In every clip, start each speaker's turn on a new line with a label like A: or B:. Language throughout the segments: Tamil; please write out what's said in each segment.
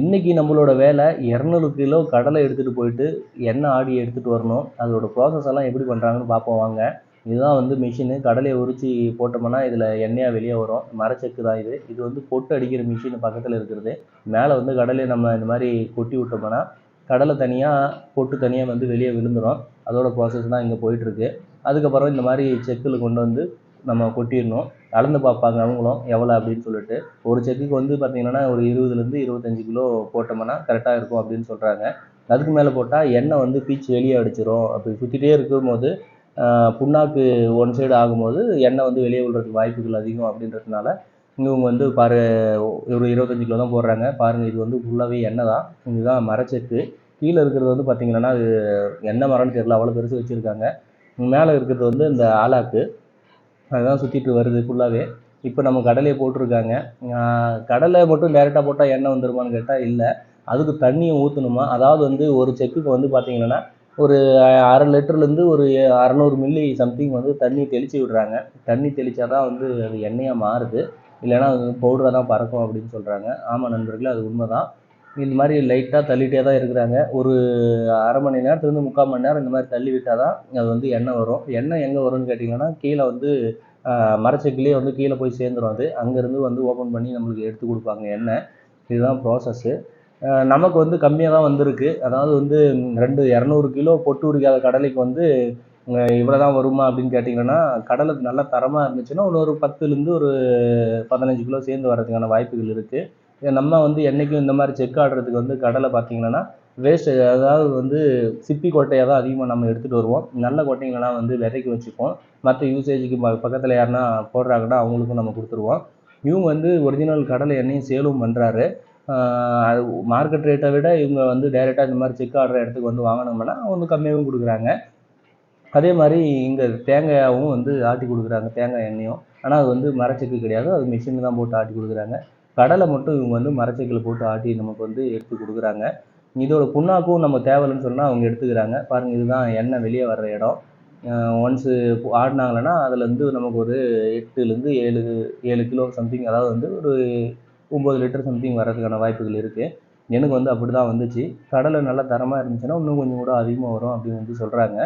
A: இன்றைக்கி நம்மளோட வேலை இரநூறு கிலோ கடலை எடுத்துகிட்டு போயிட்டு எண்ணெய் ஆடி எடுத்துகிட்டு வரணும். அதோட ப்ராசஸ் எல்லாம் எப்படி பண்ணுறாங்கன்னு பார்ப்போம் வாங்க. இதுதான் வந்து மிஷினு கடலையை உரித்து போட்டோம்னா இதில் எண்ணெயாக வெளியே வரும். மரச்செக்கு தான் இது. இது வந்து பொட்டு அடிக்கிற மிஷின் பக்கத்தில் இருக்கிறது. மேலே வந்து கடலையை நம்ம இந்த மாதிரி கொட்டி விட்டோம்னா கடலை தனியாக பொட்டு தனியாக வந்து வெளியே விழுந்துடும் அதோட ப்ராசஸ் தான் இங்கே போயிட்டுருக்கு அதுக்கப்புறம் இந்த மாதிரி செக்கில் கொண்டு வந்து நம்ம கொட்டிடணும். அளந்து பார்ப்பாங்க அவங்களும் எவ்வளோ அப்படின்னு சொல்லிட்டு. ஒரு செக்குக்கு வந்து பார்த்திங்கன்னா ஒரு இருபதுலேருந்து இருபத்தஞ்சு கிலோ போட்டோம்னா கரெக்டாக இருக்கும் அப்படின்னு சொல்கிறாங்க அதுக்கு மேலே போட்டால் எண்ணெய் வந்து பீச்சு வெளியே அடிச்சிடும் அப்படி சுற்றிட்டே இருக்கும்போது புண்ணாக்கு ஒன் சைடு ஆகும்போது எண்ணெய் வந்து வெளியே விடுறதுக்கு வாய்ப்புகள் அதிகம் அப்படின்றதுனால இவங்க வந்து பாரு ஒரு இருபத்தஞ்சி கிலோ தான் போடுறாங்க. பாருங்கள் இது வந்து ஃபுல்லாகவே எண்ணெய் தான். இதுதான் மரச்செக்கு கீழே இருக்கிறது வந்து பார்த்திங்கன்னா அது எண்ணெய் மரம்னு தெரியல அவ்வளோ பெருசு வச்சுருக்காங்க. மேலே இருக்கிறது வந்து இந்த ஆலாக்கு அதுதான் சுற்றிட்டு வருது ஃபுல்லாகவே இப்போ நம்ம கடலையை போட்டிருக்காங்க. கடலை மட்டும் டேரெக்டாக போட்டால் எண்ணெய் வந்துருமான்னு கேட்டால் இல்லை. அதுக்கு தண்ணியை ஊற்றணுமா அதாவது வந்து ஒரு செக்குக்கு வந்து பார்த்தீங்கன்னா ஒரு அரை லிட்டர்லேருந்து ஒரு அறநூறு மில்லி சம்திங் வந்து தண்ணி தெளித்து விடுறாங்க. தண்ணி தெளித்தா தான் வந்து அது எண்ணெயாக மாறுது. இல்லைன்னா அது பவுடராக தான் பறக்கும் அப்படின்னு சொல்கிறாங்க ஆமாம் நண்பர்களே அது உண்மை தான் இந்த மாதிரி லைட்டாக தள்ளிகிட்டே தான் இருக்கிறாங்க. ஒரு அரை மணி நேரத்துலேருந்து முக்கால் மணி நேரம் இந்த மாதிரி தள்ளி விட்டால் தான் அது வந்து எண்ணெய் வரும். எண்ணெய் எங்கே வரும்னு கேட்டிங்கன்னா கீழே வந்து மரச்செக்கிலே வந்து கீழே போய் சேர்ந்துரும் அது. அங்கேருந்து வந்து ஓப்பன் பண்ணி நம்மளுக்கு எடுத்து கொடுப்பாங்க எண்ணெய். இதுதான் ப்ராசஸ்ஸு நமக்கு வந்து கம்மியாக தான் வந்திருக்கு. அதாவது வந்து ரெண்டு இரநூறு கிலோ பொட்டு உரிக்காத கடலைக்கு வந்து இவ்வளோ தான் வருமா அப்படின்னு கேட்டிங்கன்னா கடலை நல்லா தரமாக இருந்துச்சுன்னா இன்னொரு பத்துலேருந்து ஒரு பதினஞ்சு கிலோ சேர்ந்து வர்றதுக்கான வாய்ப்புகள் இருக்குது நம்ம வந்து என்றைக்கும் இந்த மாதிரி செக் ஆடுறதுக்கு வந்து கடலை பார்த்திங்கன்னா வேஸ்ட்டு அதாவது வந்து சிப்பி கொட்டையை தான் அதிகமாக நம்ம எடுத்துகிட்டு வருவோம். நல்ல கொட்டைங்களெலாம் வந்து விதைக்கு வச்சுப்போம். மற்ற யூசேஜுக்கு ப பக்கத்தில் யாருன்னா போடுறாங்கன்னா அவங்களுக்கும் நம்ம கொடுத்துருவோம். இவங்க வந்து ஒரிஜினல் கடலை எண்ணெயும் சேலும் பண்ணுறாரு அது மார்க்கெட் ரேட்டை விட இவங்க வந்து டைரெக்டாக இந்த மாதிரி செக் ஆடுற இடத்துக்கு வந்து வாங்கினோம்னா அவங்க கம்மியாகவும் கொடுக்குறாங்க. அதே மாதிரி இங்கே தேங்காயாகவும் வந்து ஆட்டி கொடுக்குறாங்க தேங்காய் எண்ணெயும். ஆனால் அது வந்து மரச்செக்கு கிடையாது. அது மிஷினில் தான் போட்டு ஆட்டி கொடுக்குறாங்க. கடலை மட்டும் இவங்க வந்து மரச்செக்கில் போட்டு ஆட்டி நமக்கு வந்து எடுத்து கொடுக்குறாங்க. இதோட புண்ணாக்கும் நம்ம தேவையில்லைன்னு சொன்னால் அவங்க எடுத்துக்கிறாங்க. பாருங்கள் இதுதான் எண்ணெய் வெளியே வர்ற இடம். ஒன்ஸு ஆடினாங்கன்னா அதுலேருந்து நமக்கு ஒரு எட்டுலேருந்து ஏழு ஏழு கிலோ சம்திங் அதாவது வந்து ஒரு ஒம்பது லிட்டர் சம்திங் வர்றதுக்கான வாய்ப்புகள் இருக்குது எனக்கு வந்து அப்படி தான் வந்துச்சு. கடலை நல்லா தரமாக இருந்துச்சுன்னா இன்னும் கொஞ்சம் கூட அதிகமாக வரும் அப்படின்னு வந்து சொல்கிறாங்க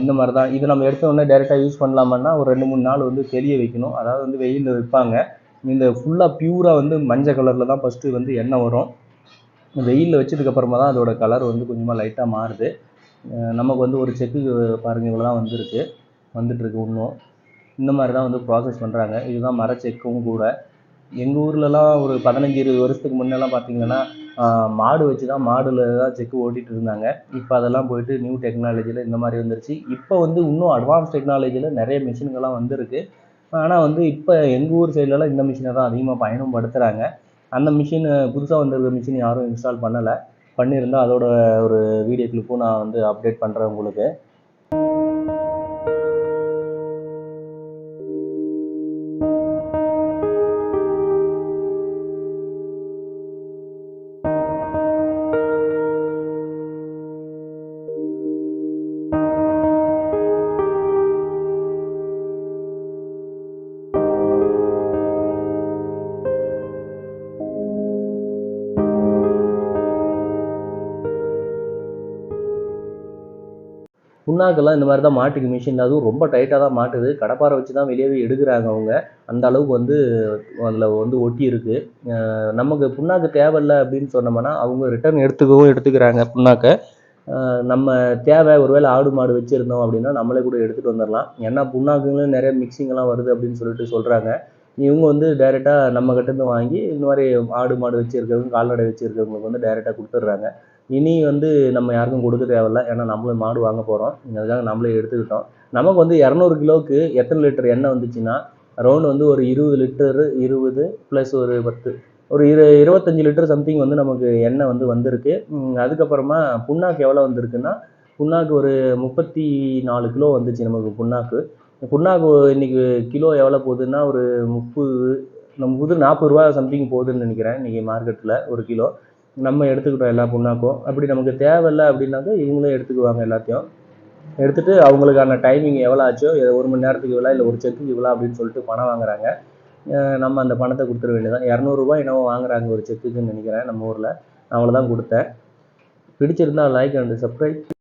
A: இந்த மாதிரி தான் இது நம்ம எடுத்த உடனே டேரெக்டாக யூஸ் பண்ணலாமான்னா ஒரு ரெண்டு மூணு நாள் வந்து தெளிய வைக்கணும். அதாவது வந்து வெயிலில் வைப்பாங்க. இந்த ஃபுல்லாக பியூராக வந்து மஞ்சள் கலரில் தான் ஃபஸ்ட்டு வந்து எண்ணெய் வரும். வெயிலில் வச்சதுக்கப்புறமா தான் அதோட கலர் வந்து கொஞ்சமாக லைட்டாக மாறுது. நமக்கு வந்து ஒரு செக்கு பாருங்கள் இவ்வளோ தான் வந்திருக்கு. வந்துட்டுருக்கு இன்னும். இந்த மாதிரி தான் வந்து ப்ராசஸ் பண்ணுறாங்க இதுதான் மர செக்கும் கூட. எங்கள் ஊர்லலாம் ஒரு பதினஞ்சு இருபது வருஷத்துக்கு முன்னெல்லாம் பார்த்தீங்கன்னா மாடு வச்சு தான் மாடில் தான் செக்கு ஓட்டிகிட்டு இருந்தாங்க. இப்போ அதெல்லாம் போயிட்டு நியூ டெக்னாலஜியில் இந்த மாதிரி வந்துருச்சு. இப்போ வந்து இன்னும் அட்வான்ஸ் டெக்னாலஜியில் நிறைய மிஷின்கள்லாம் வந்திருக்கு. ஆனால் வந்து இப்போ எங்கள் ஊர் சைட்லலாம் இந்த மிஷினை தான் அதிகமாக பயன்படுத்துகிறாங்க அந்த மிஷின் புதுசாக வந்திருக்க மிஷின் யாரும் இன்ஸ்டால் பண்ணலை. பண்ணியிருந்தால் அதோட ஒரு வீடியோ கிளிப்பும் நான் வந்து அப்டேட் பண்ணுறேன் உங்களுக்கு. புண்ணாக்கெல்லாம் இந்த மாதிரி தான் மாட்டுக்கு மிஷின் அதுவும் ரொம்ப டைட்டாக தான் மாட்டுது. கடப்பாரை வச்சு தான் வெளியவே எடுக்கிறாங்க அவங்க. அந்த அளவுக்கு வந்து அதில் வந்து ஒட்டி இருக்குது நமக்கு புண்ணாக்கு தேவையில்லை அப்படின்னு சொன்னோம்னா அவங்க ரிட்டர்ன் எடுத்துக்கவும் எடுத்துக்கிறாங்க புண்ணாக்கை. நம்ம தேவை ஒருவேளை ஆடு மாடு வச்சுருந்தோம் அப்படின்னா நம்மளே கூட எடுத்துகிட்டு வந்துடலாம். ஏன்னா புண்ணாக்குங்களும் நிறைய மிக்சிங்கெல்லாம் வருது அப்படின்னு சொல்லிட்டு சொல்கிறாங்க இவங்க வந்து டைரெக்டாக நம்ம கிட்டேருந்து வாங்கி இந்த மாதிரி ஆடு மாடு வச்சுருக்கவங்க கால்நடை வச்சுருக்கவங்களுக்கு வந்து டைரெக்டாக கொடுத்துட்றாங்க. இனி வந்து நம்ம யாருக்கும் கொடுக்க தேவையில்ல. ஏன்னா நம்மளும் மாடு வாங்க போகிறோம் அதுக்காக நம்மளே எடுத்துக்கிட்டோம். நமக்கு வந்து இரநூறு கிலோவுக்கு எத்தனை லிட்டர் எண்ணெய் வந்துச்சுன்னா அரௌண்ட் வந்து ஒரு இருபது லிட்டரு இருபது ப்ளஸ் ஒரு பத்து. ஒரு இரு இருபத்தஞ்சி லிட்டர் சம்திங் வந்து நமக்கு எண்ணெய் வந்து வந்திருக்கு. அதுக்கப்புறமா புண்ணாக்கு எவ்வளோ வந்திருக்குன்னா புண்ணாக்கு ஒரு முப்பத்தி நாலு கிலோ வந்துச்சு நமக்கு புண்ணாக்கு. புண்ணாக்கு இன்றைக்கி கிலோ எவ்வளோ போகுதுன்னா ஒரு முப்பது முப்பது நாற்பது ரூபா சம்திங் போகுதுன்னு நினைக்கிறேன் இன்றைக்கி மார்க்கெட்டில் ஒரு கிலோ. நம்ம எடுத்துக்கிட்டோம் எல்லா புண்ணாக்கும். அப்படி நமக்கு தேவையில்ல அப்படின்னாக்க இவங்களே எடுத்துக்குவாங்க எல்லாத்தையும். எடுத்துகிட்டு அவங்களுக்கான டைமிங் எவ்வளோ ஆச்சோ ஒரு மணி நேரத்துக்கு இவ்வளோ இல்லை ஒரு செக்குக்கு இவ்வளோ அப்படின்னு சொல்லிட்டு பணம் வாங்குறாங்க. நம்ம அந்த பணத்தை கொடுத்துட வேண்டியதான் இரநூறுபா என்னவோ வாங்குறாங்க ஒரு செக்குக்குன்னு நினைக்கிறேன் நம்ம ஊரில். அவ்வளோ தான் கொடுத்தேன். பிடிச்சிருந்தா லைக் அண்ட் சப்ஸ்கிரைப்